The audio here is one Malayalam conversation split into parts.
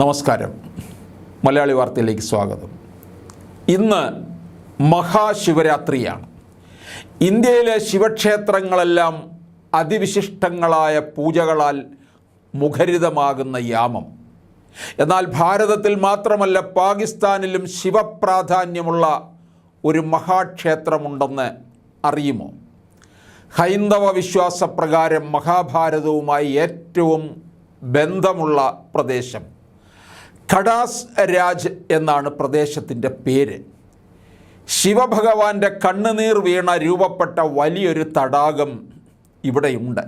നമസ്കാരം. മലയാളി വാർത്തയിലേക്ക് സ്വാഗതം. ഇന്ന് മഹാശിവരാത്രിയാണ്. ഇന്ത്യയിലെ ശിവക്ഷേത്രങ്ങളെല്ലാം അതിവിശിഷ്ടങ്ങളായ പൂജകളാൽ മുഖരിതമാകുന്ന യാമം. എന്നാൽ ഭാരതത്തിൽ മാത്രമല്ല പാകിസ്ഥാനിലും ശിവപ്രാധാന്യമുള്ള ഒരു മഹാക്ഷേത്രമുണ്ടെന്ന് അറിയുമോ? ഹൈന്ദവ വിശ്വാസപ്രകാരം മഹാഭാരതവുമായി ഏറ്റവും ബന്ധമുള്ള പ്രദേശം ഖഡാസ് രാജ് എന്നാണ് പ്രദേശത്തിന്റെ പേര്. ശിവഭഗവാന്റെ കണ്ണുനീർ വീണ രൂപപ്പെട്ട വലിയൊരു തടാകം ഇവിടെയുണ്ട്.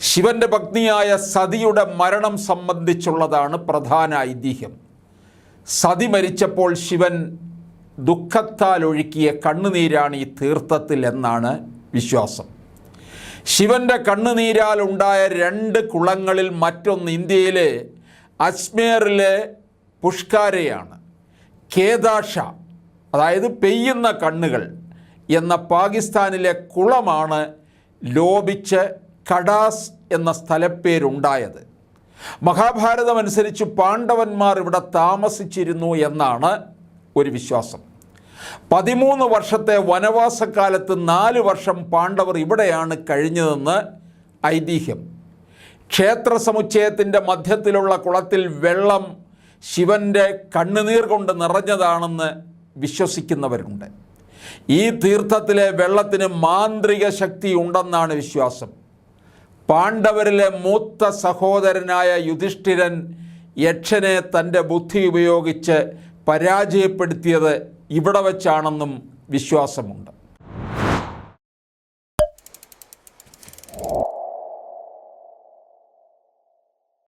ശിവന്റെ പത്നിയായ സതിയുടെ മരണം സംബന്ധിച്ചുള്ളതാണ് പ്രധാന ഐതിഹ്യം. സതി മരിച്ചപ്പോൾ ശിവൻ ദുഃഖത്താൽ ഒഴുക്കിയ കണ്ണുനീരാണ് ഈ തീർത്ഥത്തിൽ എന്നാണ് വിശ്വാസം. ശിവന്റെ കണ്ണുനീരാൽ ഉണ്ടായ രണ്ട് കുളങ്ങളിൽ മറ്റൊന്ന് ഇന്ത്യയിലെ അജ്മേറിലെ പുഷ്കാരയാണ്. കേദാഷ അതായത് പെയ്യുന്ന കണ്ണുകൾ എന്ന പാകിസ്ഥാനിലെ കുളമാണ് ലോപിച്ച് കടാസ് എന്ന സ്ഥലപ്പേരുണ്ടായത്. മഹാഭാരതം അനുസരിച്ച് പാണ്ഡവന്മാർ ഇവിടെ താമസിച്ചിരുന്നു എന്നാണ് ഒരു വിശ്വാസം. പതിമൂന്ന് വർഷത്തെ വനവാസക്കാലത്ത് നാല് വർഷം പാണ്ഡവർ ഇവിടെയാണ് കഴിഞ്ഞതെന്ന് ഐതിഹ്യം. ക്ഷേത്ര സമുച്ചയത്തിന്റെ മധ്യത്തിലുള്ള കുളത്തിൽ വെള്ളം ശിവന്റെ കണ്ണുനീർ കൊണ്ട് നിറഞ്ഞതാണെന്ന് വിശ്വസിക്കുന്നവരുണ്ട്. ഈ തീർത്ഥത്തിലെ വെള്ളത്തിന് മാന്ത്രിക ശക്തി ഉണ്ടെന്നാണ് വിശ്വാസം. പാണ്ഡവരിലെ മൂത്ത സഹോദരനായ യുധിഷ്ഠിരൻ യക്ഷനെ തന്റെ ബുദ്ധി ഉപയോഗിച്ച് പരാജയപ്പെടുത്തിയത് ഇവിടെ വച്ചാണെന്നും വിശ്വാസമുണ്ട്.